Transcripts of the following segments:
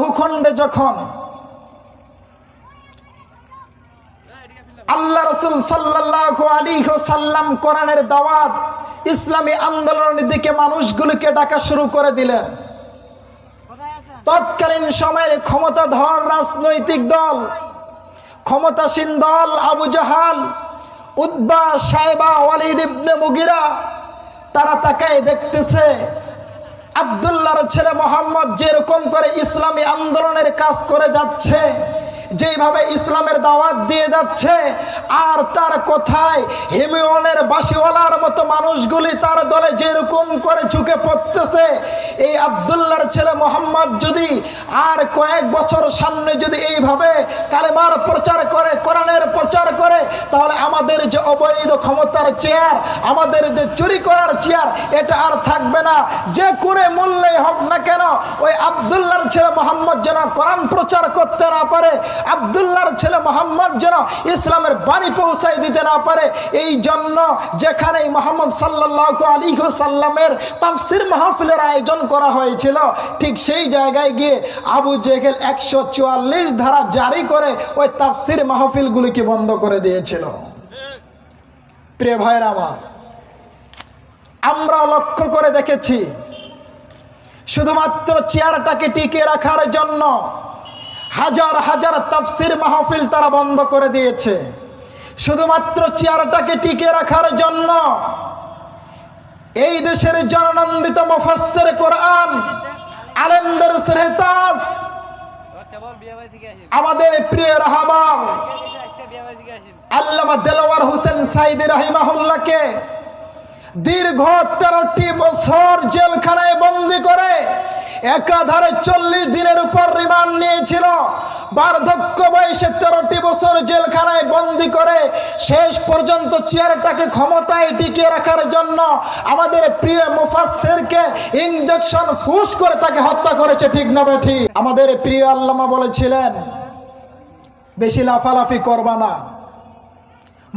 ভূখণ্ডে যখন আল্লাহ রসুল সাল্লাহ আলী সাল্লাম কোরআনের দাওয়াত ইসলামী আন্দোলনের দিকে মানুষগুলোকে ডাকা শুরু করে দিলেন। তৎকালীন সময়ের ক্ষমতাধর রাজনৈতিক দল, ক্ষমতাসীন দল আবু জাহাল উদ্বা সাহেবা ওয়ালিদ ইবনে মুগিরা, তারা তাকায় দেখতেছে আবদুল্লাহর ছেলে মোহাম্মদ যেরকম করে ইসলামী আন্দোলনের কাজ করে যাচ্ছে যেভাবে ইসলামের দাওয়াত দিয়ে যাচ্ছে, আর তার কথায় হিমিওনের বাসিওয়ালার মতো মানুষগুলি তার দলে যেরকম করে ঝুঁকে পড়তেছে, এই আবদুল্লাহর ছেলে মোহাম্মদ যদি আর কয়েক বছর সামনে যদি এইভাবে কালেমার প্রচার করে, কোরআনের প্রচার করে, তাহলে আমাদের যে অবৈধ ক্ষমতার চেয়ার, আমাদের যে চুরি করার চেয়ার, এটা আর থাকবে না। যে করে মূল্যে হোক না কেন, ওই আবদুল্লাহর ছেলে মোহাম্মদ যেন কোরআন প্রচার করতে না পারে আবদুল্লাহর ছেলে মোহাম্মদ যেন ইসলামের বাণী পৌঁছাই দিতে না পারে, এই জন্য যেখানে মোহাম্মদ সাল্লাহ আলী সাল্লামের তাফসির মাহফিলের আয়োজন করা হয়েছিল, ঠিক সেই জায়গায় গিয়ে আবু জেহেল একশো চুয়াল্লিশ ধারা জারি করে ওই তাফসির মাহফিলগুলিকে বন্ধ করে দিয়েছিল। প্রিয় ভাইয়ের আমার, আমরা লক্ষ্য করে দেখেছি, শুধুমাত্র চেয়ারটাকে টিকে রাখার জন্য হাজার হাজার তাফসির মাহফিল তারা বন্ধ করে দিয়েছে। শুধুমাত্র চেয়ারটাকে টিকে রাখার জন্য এই দেশের জননন্দিত মুফাসসির কোরআন, আলেমদের সেহতাজ আমাদের প্রিয় রাহাবার আল্লামা দেলোয়ার হোসেন সাইদি রাহিমাহুল্লাহকে দীর্ঘ তেরোটি বছর জেলখানায় বন্দি করে একাধারে চল্লিশ দিনের উপর রিমান্ড নিয়েছিল। বার্ধক্য বয়সে তেরোটি বছর জেলখানায় বন্দি করে শেষ পর্যন্ত চেয়ারটাকে ক্ষমতায় টিকিয়ে রাখার জন্য আমাদের প্রিয় মুফাসসিরকে ইঞ্জেকশন ফুস করে তাকে হত্যা করেছে, ঠিক না বেঠি আমাদের প্রিয় আল্লামা বলেছিলেন, বেশি লাফালাফি করবা না।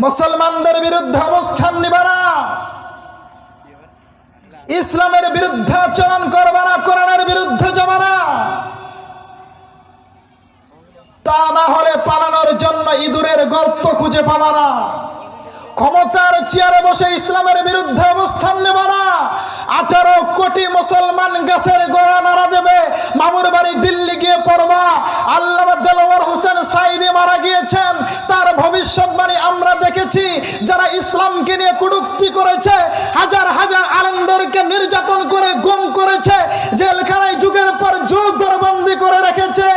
মুসলমানদের বিরুদ্ধে অবস্থান নিবা না। ইসলামের বিরুদ্ধে আচরণ করবা না, কোরআনের বিরুদ্ধে যাবা না। তা না হলে পালানোর জন্য ইঁদুরের গর্ত খুঁজে পাবা না। ক্ষমতার চেয়ারে বসে ইসলামের বিরুদ্ধে অবস্থান নেব না। আঠারো কোটি মুসলমান গাছের গোড়া নাড়া দেবে। মামুর বাড়ি দিল্লি গিয়ে পড়বা। আল্লাহ দেলোয়ার হোসেন সাইদি মারা গিয়েছেন। তার ভবিষ্যৎবাণী আমরা দেখেছি। যারা ইসলামকে নিয়ে কুড়ুক্তি করেছে, হাজার হাজার আলেমদেরকে নির্যাতন করে গুম করেছে জেলখানায় যুগের পর যুগ দরবন্দি করে রেখেছে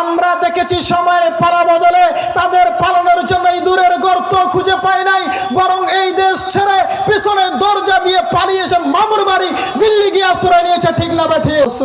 আমরা দেখেছি সময়ের পালা বদলে তাদের পালনের জন্য এই দূরের গর্ত খুঁজে পায় নাই, বরং এই দেশ ছেড়ে পিছনে দরজা দিয়ে পালিয়ে এসে মামুর বাড়ি দিল্লি গিয়ে আশ্রয় নিয়েছে, ঠিক না বেঠিয়ে